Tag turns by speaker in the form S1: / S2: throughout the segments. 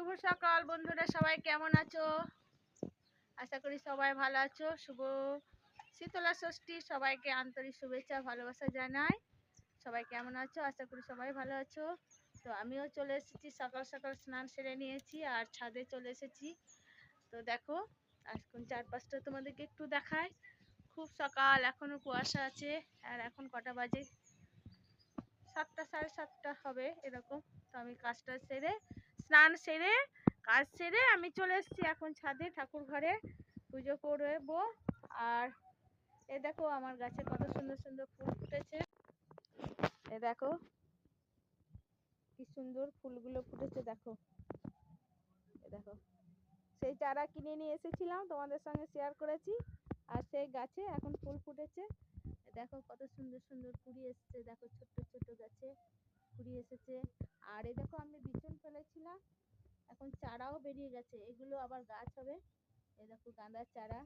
S1: শুভ সকাল বন্ধুরা, সবাই কেমন আছো? আশা করি সবাই ভালো আছো। শুভ শীতলা ষষ্ঠী, সবাইকে আন্তরিক শুভেচ্ছা, ভালোবাসা জানাই। সবাই কেমন আছো? আশা করি সবাই ভালো আছো। তো আমিও চলে এসেছি, সকাল সকাল স্নান সেরে নিয়েছি আর ছাদে চলে এসেছি। তো দেখো এখন চারপাশটা তোমাদেরকে একটু দেখায় খুব সকাল, এখনও কুয়াশা আছে আর এখন কটা বাজে? সাতটা, সাড়ে সাতটা হবে এরকম। তো আমি কাজটা সেরে স্নান সেরে, কাজ সেরে আমি চলে এসেছি এখন ছাদে ঠাকুর ঘরে পুজো করব। আর এ দেখো আমার গাছে কত সুন্দর সুন্দর ফুল ফুটেছে। এ দেখো কি সুন্দর ফুলগুলো ফুটেছে, দেখো। এ দেখো, সেই চারা কিনে নিয়ে এসেছিলাম, তোমাদের সঙ্গে শেয়ার করেছি। আর সেই গাছে এখন ফুল ফুটেছে। দেখো কত সুন্দর সুন্দর কুড়ি এসেছে, দেখো ছোট্ট ছোট্ট গাছে কুড়ি এসেছে। আর এই দেখো আমি বিচুন ফেলেছিলাম, এখন চারাও বেরিয়ে গেছে, এগুলো আবার গাছ হবে। এই দেখো গাঁদার চারা,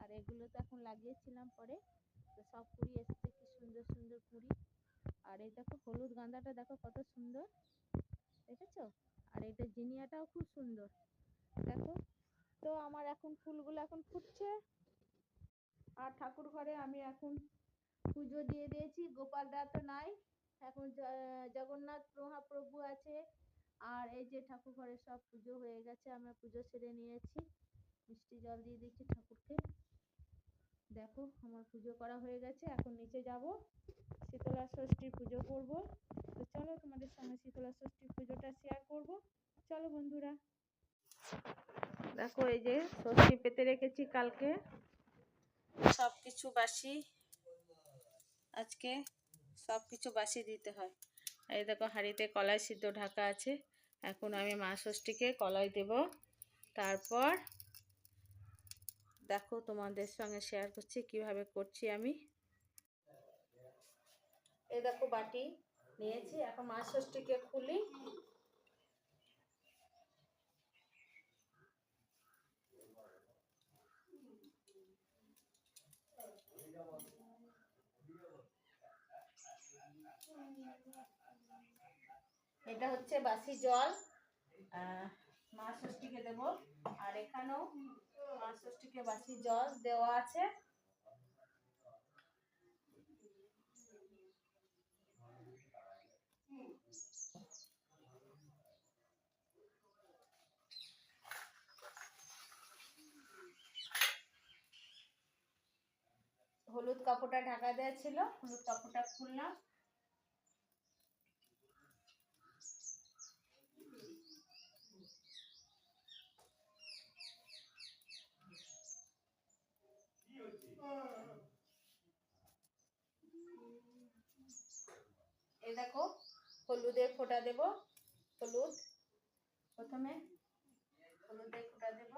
S1: আর এগুলো তো এখন লাগিয়েছিলাম পরে, তো সব কুড়ি এসেছে, কি সুন্দর সুন্দর কুড়ি। আর এই দেখো হলুদ গাঁদাটা দেখো কত সুন্দর, দেখেছ? আর এটা জিনিয়াটাও খুব সুন্দর, দেখো। তো আমার এখন ফুলগুলো এখন ফুটছে, আর ঠাকুর ঘরে আমি এখন পুজো দিয়ে দিয়েছি গোপালরা তো নাই। এখন জগন্নাথ মহাপ্রভু আছে। আর এই যে ঠাকুর ঘরে সব পুজো হয়ে গেছে, আমরা পুজো সেরে নিয়েছি। মিষ্টি জল দিয়ে দিচ্ছি ঠাকুরকে। দেখো, আমার পুজো করা হয়ে গেছে, এখন নিচে যাব। শীতলা ষষ্ঠীর পুজো করব। তো চলো তোমাদের সঙ্গে শীতলা ষষ্ঠীর পুজোটা শেয়ার করব। চলো বন্ধুরা। দেখো, এই যে ষষ্ঠী পেতে রেখেছি কালকে। সব কিছু বাসি। আজকে সব কিছু বাসি দিতে হয়। এই দেখো হাঁড়িতে কলাই সিদ্ধ ঢাকা আছে। এখন আমি মা ষষ্ঠীকে কলাই দেব। তারপর দেখো তোমাদের সঙ্গে শেয়ার করছি, কীভাবে করছি আমি। এই দেখো বাটি নিয়েছি, এখন মা ষষ্ঠীকে খুলি। এটা হচ্ছে বাসি জল। মা ষষ্ঠীকে দেব। আর এখানেও মা ষষ্ঠীকে বাসি জল দেওয়া আছে। হলুদ কাপড়টা ঢাকা দেওয়া ছিল। হলুদ কাপড়টা খুললাম। এই দেখো হলুদের ফোঁটা দেব, হলুদ। প্রথমে হলুদের ফোঁটা দেব।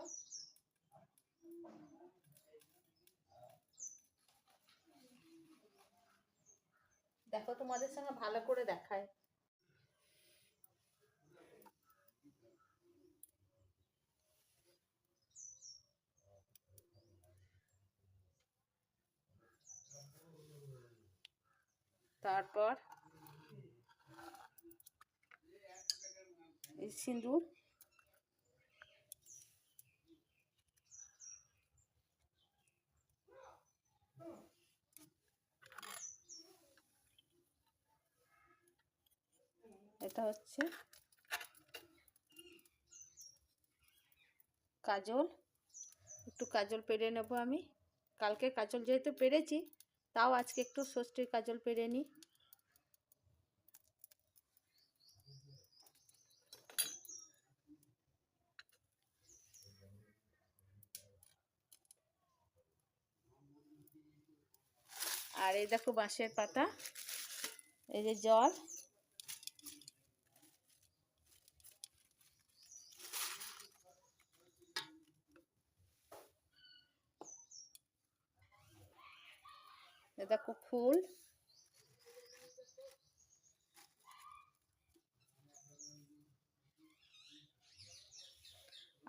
S1: দেখো তোমাদের সঙ্গে ভালো করে দেখায়। তারপর সিঁদুর। এটা হচ্ছে কাজল। একটু কাজল পেরে নেব আমি। কালকে কাজল যেহেতু পেরেছি তাও আজকে একটু ষষ্ঠীর কাজল পেরে নিই। আর এই দেখো বাঁশের পাতা, এই যে জল। দেখো ফুল।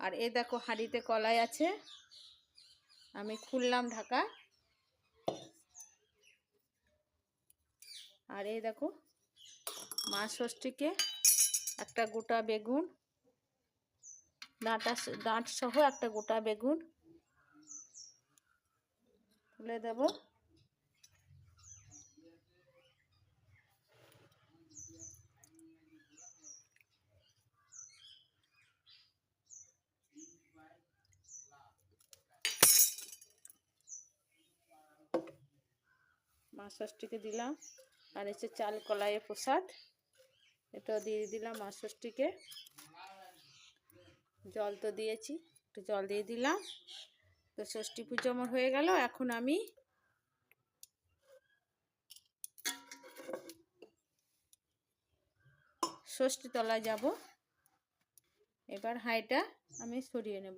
S1: আর এ দেখো হাঁড়িতে কলাই আছে। আমি খুললাম ঢাকা। আর এই দেখো, মা ষষ্ঠীকে একটা গোটা বেগুন, ডাঁটা ডাঁট সহ একটা গোটা বেগুন তুলে দেব। মাছ ষষ্ঠীকে দিলাম। আর হচ্ছে চাল কলাইয়ের প্রসাদ। এটা দিয়ে দিলাম মাছ ষষ্ঠীকে জল তো দিয়েছি, একটু জল দিয়ে দিলাম। তো ষষ্ঠী পুজো আমার হয়ে গেল, এখন আমি ষষ্ঠী তলায় যাব। এবার হাইটা আমি সরিয়ে নেব।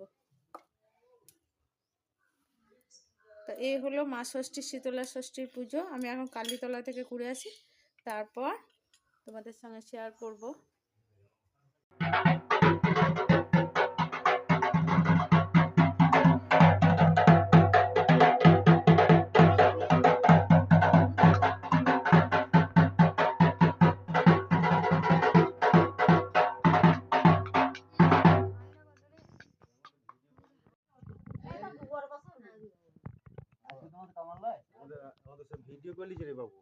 S1: তো এই হলো মা ষষ্ঠী, শীতলা ষষ্ঠীর পুজো। আমি এখন কালীতলা থেকে ঘুরে আসি। তারপর তোমাদের সঙ্গে শেয়ার করব।
S2: ভিডিও কলিস রে বাবু।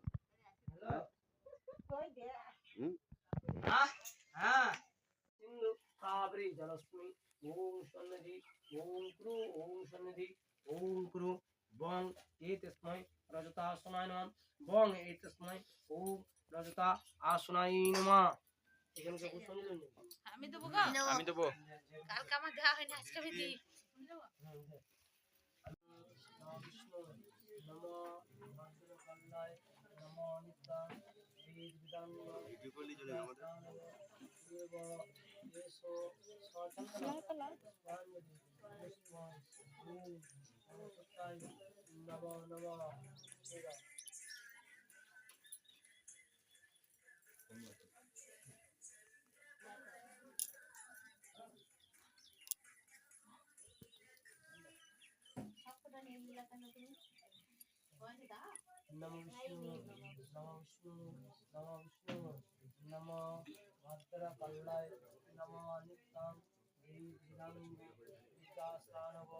S2: হুম?
S3: সিন্ধু কাবরি জলস্মি ওম সন্নিধি ওম ক্রু ওম সন্নিধি ওম ক্রু বং এতস্मै রজতা আসনায় নমঃ বং এতস্मै ওম রজতা আসনায় নমঃ। এখানে কেউ
S1: আমি দেবো
S2: আমি দেবো।
S1: কালকে আমার দেওয়া হয়নি আজকে আমি দিই।
S3: বিষ্ণু নমঃ ভদ্রকাল্লায় নমঃ নিত্যাং বেদ বিদাঙ্গ
S2: ভিডিও কলিস চলে আমাদের
S3: নম বিষ্ণু নম বিষ্ণু নম বিষ্ণু নম ভদ্র কল্লায় নম নিত্যাং দেবী বিদানন্দ বিদ্যাস্থানব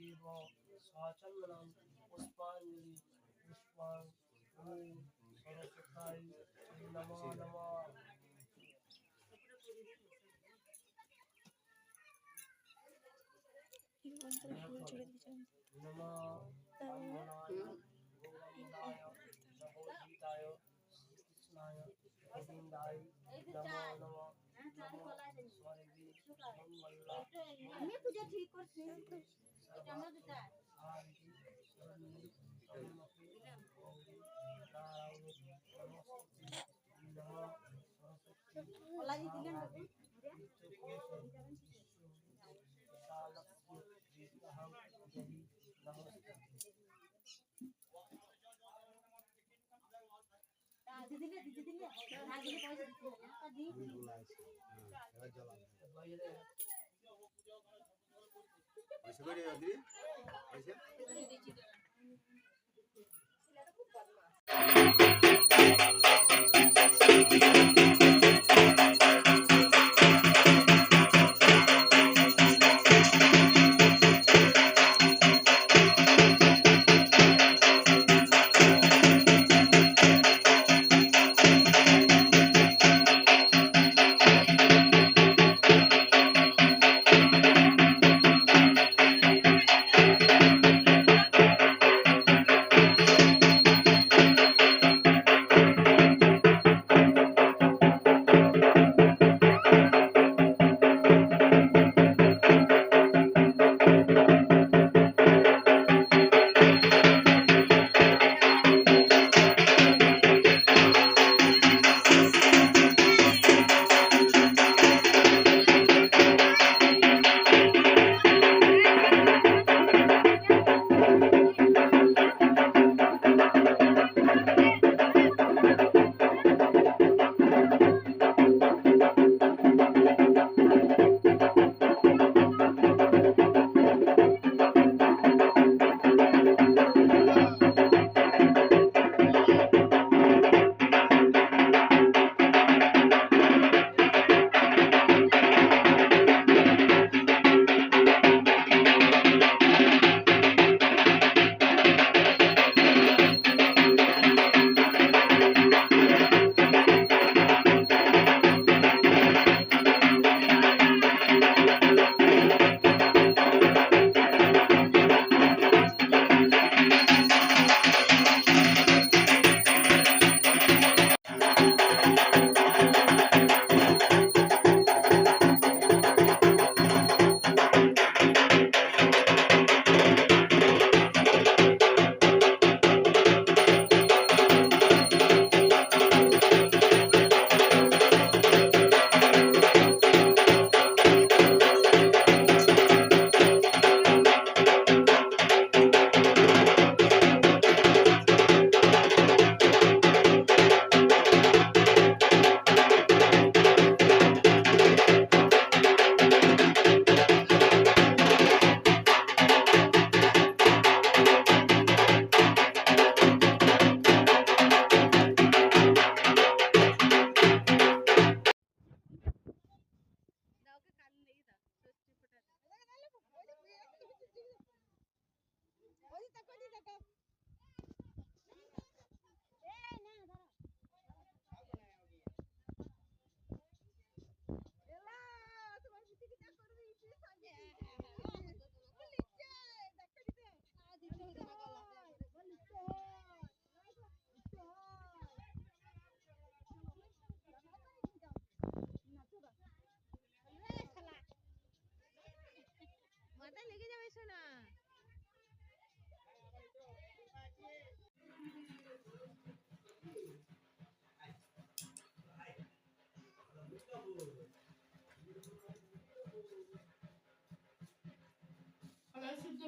S3: এব সচন্দনম পুষ্পাঞ্জলি পুষ্পাং ওম সরস্বতাই নম নম নম ব্রহ্মণায় গোবিন্দায় গোবিন্দায় নমো নমো
S4: আমি পূজা ঠিক করছি দিলেন পয়সা
S2: করে দিদি পয়সা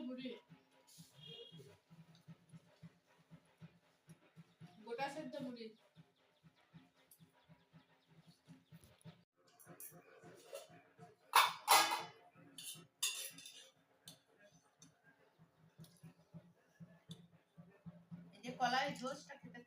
S1: মুড়ি গোটা সেদ্ধ মুড়ি।
S5: যে কলাই ঝোসটা খেতে